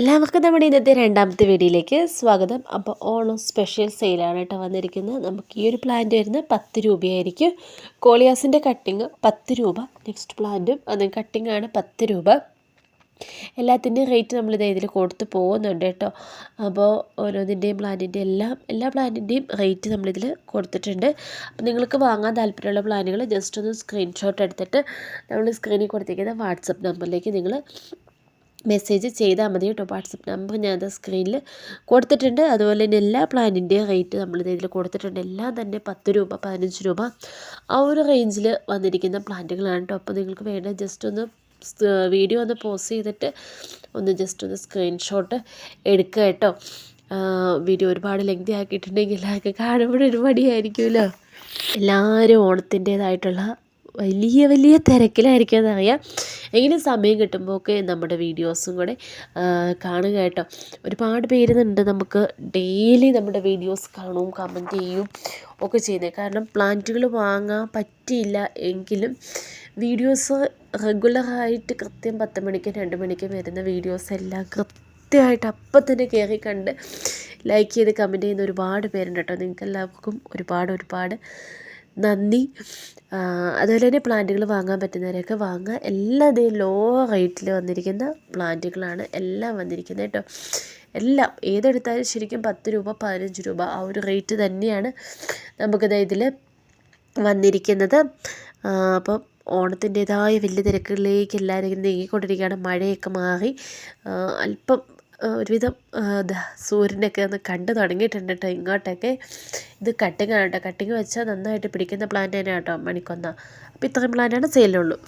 എല്ലാവർക്കും നമ്മുടെ ഇന്നത്തെ രണ്ടാമത്തെ വീഡിയോയിലേക്ക് സ്വാഗതം. അപ്പോൾ ഓണം സ്പെഷ്യൽ സെയിലാണ് കേട്ടോ വന്നിരിക്കുന്നത്. നമുക്ക് ഈ ഒരു പ്ലാന്റ് വരുന്നത് പത്ത് രൂപയായിരിക്കും. കോളിയാസിന്റെ കട്ടിങ് പത്ത് രൂപ. നെക്സ്റ്റ് പ്ലാന്റും അത് കട്ടിങ് ആണ് പത്ത് രൂപ. എല്ലാത്തിന്റെയും റേറ്റ് നമ്മൾ ഇതേ ഇതിൽ കൊടുത്ത് പോകുന്നുണ്ട് കേട്ടോ. അപ്പോൾ ഓരോന്നിന്റെയും പ്ലാന്റിന്റെ എല്ലാം എല്ലാ പ്ലാന്റിന്റെയും റേറ്റ് നമ്മളിതിൽ കൊടുത്തിട്ടുണ്ട്. അപ്പോൾ നിങ്ങൾക്ക് വാങ്ങാൻ താല്പര്യമുള്ള പ്ലാനുകൾ ജസ്റ്റ് ഒന്ന് സ്ക്രീൻഷോട്ട് എടുത്തിട്ട് നമ്മൾ സ്ക്രീനിൽ കൊടുത്തിരിക്കുന്ന വാട്സപ്പ് നമ്പറിലേക്ക് നിങ്ങൾ മെസ്സേജ് ചെയ്താൽ മതി കേട്ടോ. വാട്സപ്പ് നമ്പർ ഞാനത് സ്ക്രീനിൽ കൊടുത്തിട്ടുണ്ട്. അതുപോലെ തന്നെ എല്ലാ പ്ലാനിന്റെയും റേറ്റ് നമ്മൾ ഇതിൽ കൊടുത്തിട്ടുണ്ട്. എല്ലാം തന്നെ പത്ത് രൂപ പതിനഞ്ച് രൂപ ആ ഒരു റേഞ്ചിൽ വന്നിരിക്കുന്ന പ്ലാന്റുകളാണ് കേട്ടോ. അപ്പോൾ നിങ്ങൾക്ക് വേണ്ട ജസ്റ്റ് ഒന്ന് വീഡിയോ ഒന്ന് പോസ്റ്റ് ചെയ്തിട്ട് ഒന്ന് ജസ്റ്റ് ഒന്ന് സ്ക്രീൻഷോട്ട് എടുക്കുക കേട്ടോ. വീഡിയോ ഒരുപാട് ലെങ്തി ആക്കിയിട്ടുണ്ടെങ്കിൽ എല്ലാവർക്കും കാണുമ്പോഴൊരു മടിയായിരിക്കുമല്ലോ. എല്ലാവരും ഓണത്തിന്റേതായിട്ടുള്ള വലിയ വലിയ തിരക്കിലായിരിക്കും എന്നറിയാം എങ്കിലും സമയം കിട്ടുമ്പോൾ ഒക്കെ നമ്മുടെ വീഡിയോസും കൂടെ കാണുക കേട്ടോ. ഒരുപാട് പേരുന്നുണ്ട് നമുക്ക് ഡെയിലി നമ്മുടെ വീഡിയോസ് കാണും കമന്റ് ചെയ്യും ഒക്കെ ചെയ്യുന്നത്. കാരണം പ്ലാന്റുകൾ വാങ്ങാൻ പറ്റിയില്ല എങ്കിലും വീഡിയോസ് റെഗുലറായിട്ട് കൃത്യം പത്ത് മണിക്കും രണ്ട് മണിക്കും വരുന്ന വീഡിയോസ് എല്ലാം കൃത്യമായിട്ട് അപ്പം തന്നെ കയറി കണ്ട് ലൈക്ക് ചെയ്ത് കമന്റ് ചെയ്യുന്ന ഒരുപാട് പേരുണ്ട് കേട്ടോ. നിങ്ങൾക്ക് എല്ലാവർക്കും ഒരുപാട് ഒരുപാട് നന്ദി. അതുപോലെ തന്നെ പ്ലാന്റുകൾ വാങ്ങാൻ പറ്റുന്നവരൊക്കെ വാങ്ങുക. എല്ലാം ഇതേ ലോ റേറ്റിൽ വന്നിരിക്കുന്ന പ്ലാന്റുകളാണ് എല്ലാം വന്നിരിക്കുന്നത് കേട്ടോ. എല്ലാം ഏതെടുത്താലും ശരിക്കും പത്ത് രൂപ പതിനഞ്ച് രൂപ ആ ഒരു റേറ്റ് തന്നെയാണ് നമുക്കിത് ഇതിൽ വന്നിരിക്കുന്നത്. അപ്പം ഓണത്തിന്റേതായ വലിയ തിരക്കുകളിലേക്ക് എല്ലാവരും നീങ്ങിക്കൊണ്ടിരിക്കുകയാണ്. മഴയൊക്കെ മാറി. അല്പം ഒരുവിധം സൂര്യനൊക്കെ ഒന്ന് കണ്ടു തുടങ്ങിയിട്ടുണ്ട് കേട്ടോ ഇങ്ങോട്ടൊക്കെ. ഇത് കട്ടിങ്ങാണ് കേട്ടോ കട്ടിങ് വെച്ചാൽ നന്നായിട്ട് പിടിക്കുന്ന പ്ലാന്റ് തന്നെയാണ് കേട്ടോ മണിക്കൊന്ന. അപ്പോൾ ഇത്രയും പ്ലാന്റാണ് സെയിലുള്ളൂ